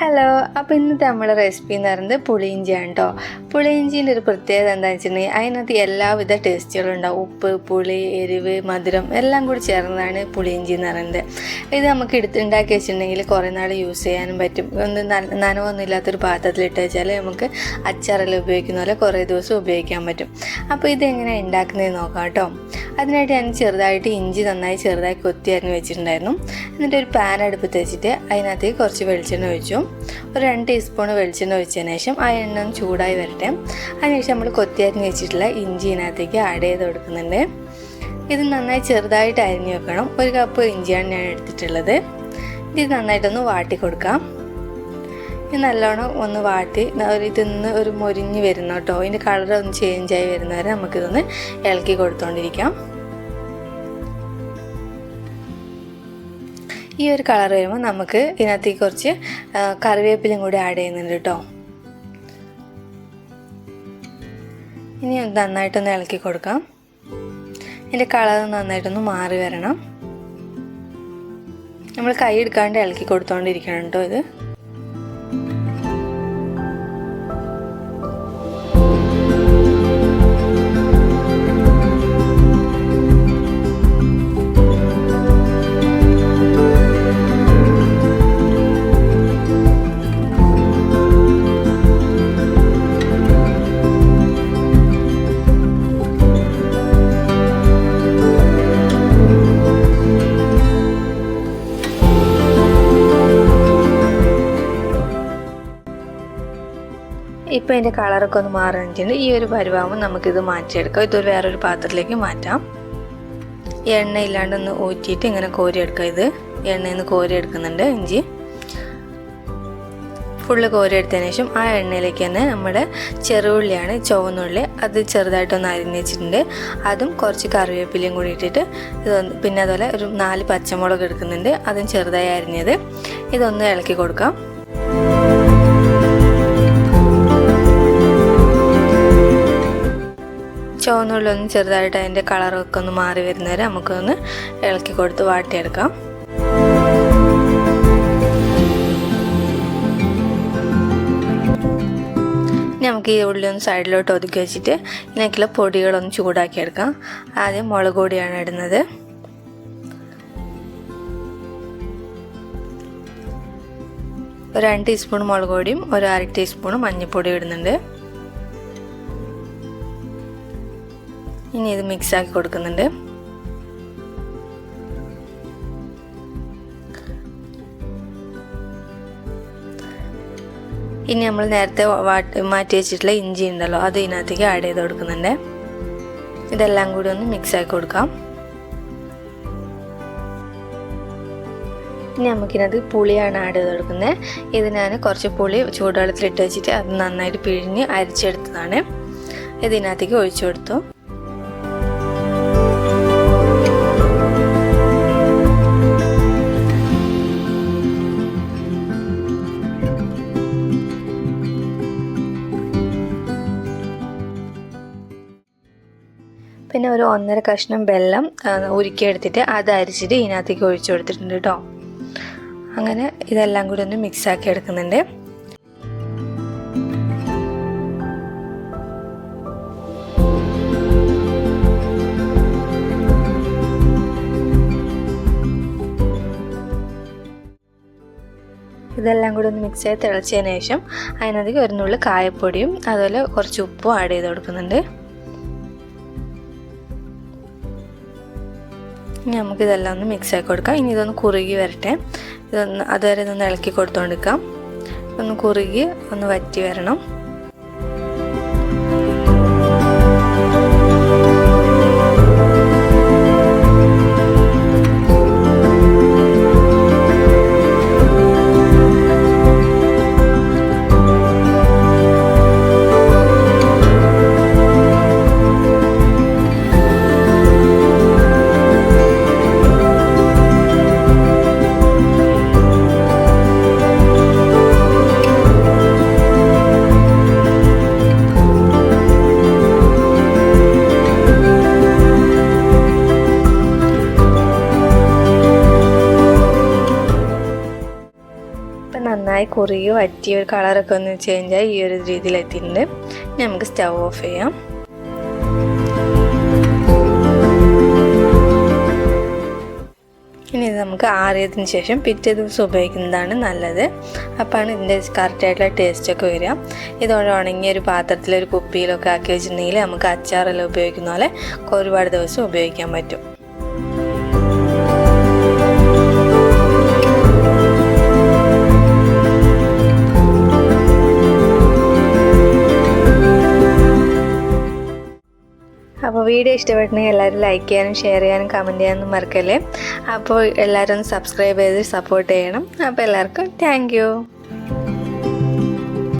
Hello അപ്പോൾ ഇന്നത്തെ നമ്മുടെ റെസിപ്പി എന്ന് പറയുന്നത് പുളിയിഞ്ചിയാണ് കേട്ടോ പുളിയിഞ്ചീന്റെ ഒരു പ്രത്യേകത എന്താണെന്ന് വെച്ചിട്ടുണ്ടെങ്കിൽ അതിനകത്ത് എല്ലാവിധ ടേസ്റ്റുകളും ഉണ്ടാവും. ഉപ്പ് പുളി എരിവ് മധുരം എല്ലാം കൂടി ചേർന്നതാണ് പുളിയിഞ്ചി എന്ന് പറയുന്നത്. ഇത് നമുക്ക് എടുത്തുണ്ടാക്കി വെച്ചിട്ടുണ്ടെങ്കിൽ കുറേ നാൾ യൂസ് ചെയ്യാനും പറ്റും. ഒന്ന് നന- നനവൊന്നും ഇല്ലാത്തൊരു പാത്രത്തിലിട്ട് വെച്ചാൽ നമുക്ക് അച്ചാറെല്ലാം ഉപയോഗിക്കുന്ന പോലെ കുറേ ദിവസം ഉപയോഗിക്കാൻ പറ്റും. അപ്പോൾ ഇതെങ്ങനെയാണ് ഉണ്ടാക്കുന്നത് നോക്കാം കേട്ടോ അതിനായിട്ട് ഞാൻ ചെറുതായിട്ട് ഇഞ്ചി നന്നായി ചെറുതായി കൊത്തി അരിഞ്ഞ് വെച്ചിട്ടുണ്ടായിരുന്നു. എന്നിട്ട് ഒരു പാൻ അടുപ്പത്ത് വെച്ചിട്ട് അതിനകത്തേക്ക് കുറച്ച് വെളിച്ചെണ്ണ ഒഴിച്ചു. ഒരു രണ്ട് ടീസ്പൂൺ വെളിച്ചെണ്ണ ഒഴിച്ചതിന് ശേഷം ആ എണ്ണ ചൂടായി വരട്ടെ. അതിനുശേഷം നമ്മൾ കൊത്തി അരിഞ്ഞ് വെച്ചിട്ടുള്ള ഇഞ്ചി ഇതിനകത്തേക്ക് ആഡ് ചെയ്ത് കൊടുക്കുന്നുണ്ട്. ഇത് നന്നായി ചെറുതായിട്ട് അരിഞ്ഞ് വെക്കണം. ഒരു കപ്പ് ഇഞ്ചിയാണ് ഞാൻ എടുത്തിട്ടുള്ളത്. ഇത് നന്നായിട്ടൊന്ന് വാട്ടി കൊടുക്കാം. ഇത് നല്ലോണം ഒന്ന് വാട്ടി ഇതിന്ന് ഒരു മൊരിഞ്ഞ് വരുന്ന കേട്ടോ. ഇതിന്റെ കളർ ഒന്ന് ചേഞ്ച് ആയി വരുന്നവരെ നമുക്കിതൊന്ന് ഇളക്കി കൊടുത്തോണ്ടിരിക്കാം. ഈ ഒരു കളർ വരുമ്പോൾ നമുക്ക് ഇതിനകത്തേക്ക് കുറച്ച് കറിവേപ്പിലും കൂടി ആഡ് ചെയ്യുന്നുണ്ട് കേട്ടോ. ഇനി നന്നായിട്ടൊന്ന് ഇളക്കി കൊടുക്കാം. ഇതിന്റെ കളർ നന്നായിട്ടൊന്ന് മാറി വരണം. നമ്മൾ കൈ എടുക്കാണ്ട് ഇളക്കി കൊടുത്തോണ്ടിരിക്കണം കേട്ടോ ഇത്. ഇപ്പോൾ അതിന്റെ കളറൊക്കെ ഒന്ന് മാറിയിട്ടുണ്ട് ഈ ഒരു പരുവാകുമ്പോൾ നമുക്കിത് മാറ്റിയെടുക്കാം. ഇതൊരു വേറൊരു പാത്രത്തിലേക്ക് മാറ്റാം. എണ്ണ ഇല്ലാണ്ട് ഒന്ന് ഊറ്റിയിട്ട് ഇങ്ങനെ കോരിയെടുക്കാം. ഇത് എണ്ണയിൽ നിന്ന് കോരിയെടുക്കുന്നുണ്ട് ഇഞ്ചി. ഫുള്ള് കോരിയെടുത്തതിന് ശേഷം ആ എണ്ണയിലേക്ക് തന്നെ നമ്മുടെ ചെറുള്ളിയാണ് ചുവന്നുള്ളി. അത് ചെറുതായിട്ടൊന്ന് അരിഞ്ഞ് വെച്ചിട്ടുണ്ട്. അതും കുറച്ച് കറിവേപ്പിലയും കൂടി ഇട്ടിട്ട് ഇതൊന്ന് പിന്നെ അതുപോലെ ഒരു നാല് പച്ചമുളക് എടുക്കുന്നുണ്ട്. അതും ചെറുതായി അരിഞ്ഞത്. ഇതൊന്ന് ഇളക്കി കൊടുക്കാം. ചുവന്നുള്ളി ഒന്ന് ചെറുതായിട്ട് അതിന്റെ കളറൊക്കെ ഒന്ന് മാറി വരുന്നവരെ നമുക്കൊന്ന് ഇളക്കി കൊടുത്ത് വാട്ടിയെടുക്കാം. ഇനി നമുക്ക് ഈ ഉള്ളി ഒന്ന് സൈഡിലോട്ട് ഒതുക്കി വെച്ചിട്ട് ഇതിനൊക്കെ പൊടികളൊന്ന് ചൂടാക്കിയെടുക്കാം. ആദ്യം മുളക് പൊടിയാണ് ഇടുന്നത്. ഒരു രണ്ട് ടീസ്പൂൺ മുളക് പൊടിയും ഒരു അര ടീസ്പൂൺ മഞ്ഞൾപ്പൊടിയും ഇടുന്നുണ്ട്. ഇനി ഇത് മിക്സ് ആക്കി കൊടുക്കുന്നുണ്ട്. ഇനി നമ്മൾ നേരത്തെ മാറ്റി വെച്ചിട്ടുള്ള ഇഞ്ചി ഉണ്ടല്ലോ അത് ഇതിനകത്തേക്ക് ആഡ് ചെയ്ത് കൊടുക്കുന്നുണ്ട്. ഇതെല്ലാം കൂടി ഒന്ന് മിക്സ് ആക്കി കൊടുക്കാം. ഇനി നമുക്കിനത് പുളിയാണ് ആഡ് ചെയ്ത് കൊടുക്കുന്നത്. ഇത് ഞാൻ കുറച്ച് പുളി ചൂടുവെള്ളത്തിൽ ഇട്ട് വെച്ചിട്ട് അത് നന്നായിട്ട് പിഴിഞ്ഞ് അരിച്ചെടുത്തതാണ്. ഇതിനകത്തേക്ക് ഒഴിച്ചു കൊടുത്തു. പിന്നെ ഒരു ഒന്നര കഷ്ണം വെള്ളം ഉരുക്കിയെടുത്തിട്ട് അത് അരിച്ചിട്ട് ഇതിനകത്തേക്ക് ഒഴിച്ചു കൊടുത്തിട്ടുണ്ട് കേട്ടോ അങ്ങനെ ഇതെല്ലാം കൂടി ഒന്ന് മിക്സ് ആക്കി എടുക്കുന്നുണ്ട്. ഇതെല്ലാം കൂടി ഒന്ന് മിക്സ് ചെയ്ത് തിളച്ചതിന് ശേഷം അതിനകത്തേക്ക് ഒരു നുള്ളി കായപ്പൊടിയും അതുപോലെ കുറച്ച് ഉപ്പും ആഡ് ചെയ്ത് കൊടുക്കുന്നുണ്ട്. ഇനി നമുക്കിതെല്ലാം ഒന്ന് മിക്സ് ആക്കി കൊടുക്കാം. ഇനി ഇതൊന്ന് കുറുകി വരട്ടെ. ഇതൊന്ന് അതുവരെ ഇതൊന്ന് ഇളക്കി കൊടുത്തോണ്ടിരിക്കാം. ഒന്ന് കുറുകി ഒന്ന് വറ്റി വരണം. നന്നായി കുറുകി വറ്റി ഒരു കളറൊക്കെ ഒന്ന് ചേഞ്ചായി ഈ ഒരു രീതിയിലെത്തിയിട്ടുണ്ട്. ഇനി നമുക്ക് സ്റ്റവ് ഓഫ് ചെയ്യാം. ഇനി ഇത് നമുക്ക് ആറിയതിന് ശേഷം പിറ്റേ ദിവസം ഉപയോഗിക്കുന്നതാണ് നല്ലത്. അപ്പോഴാണ് ഇതിന്റെ കറക്റ്റായിട്ടുള്ള ടേസ്റ്റൊക്കെ വരിക. ഇതോടെ ഉണങ്ങിയ ഒരു പാത്രത്തിൽ ഒരു കുപ്പിയിലൊക്കെ ആക്കി വെച്ചിട്ടുണ്ടെങ്കിൽ നമുക്ക് അച്ചാറെല്ലാം ഉപയോഗിക്കുന്ന പോലെ ഒരുപാട് ദിവസം ഉപയോഗിക്കാൻ പറ്റും. അപ്പോൾ വീഡിയോ ഇഷ്ടപ്പെട്ടെങ്കിൽ എല്ലാവരും ലൈക്ക് ചെയ്യാനും ഷെയർ ചെയ്യാനും കമന്റ് ചെയ്യാനും മറക്കല്ലേ? അപ്പോൾ എല്ലാവരും സബ്സ്ക്രൈബ് ചെയ്ത് സപ്പോർട്ട് ചെയ്യണം. അപ്പോൾ എല്ലാവർക്കും താങ്ക്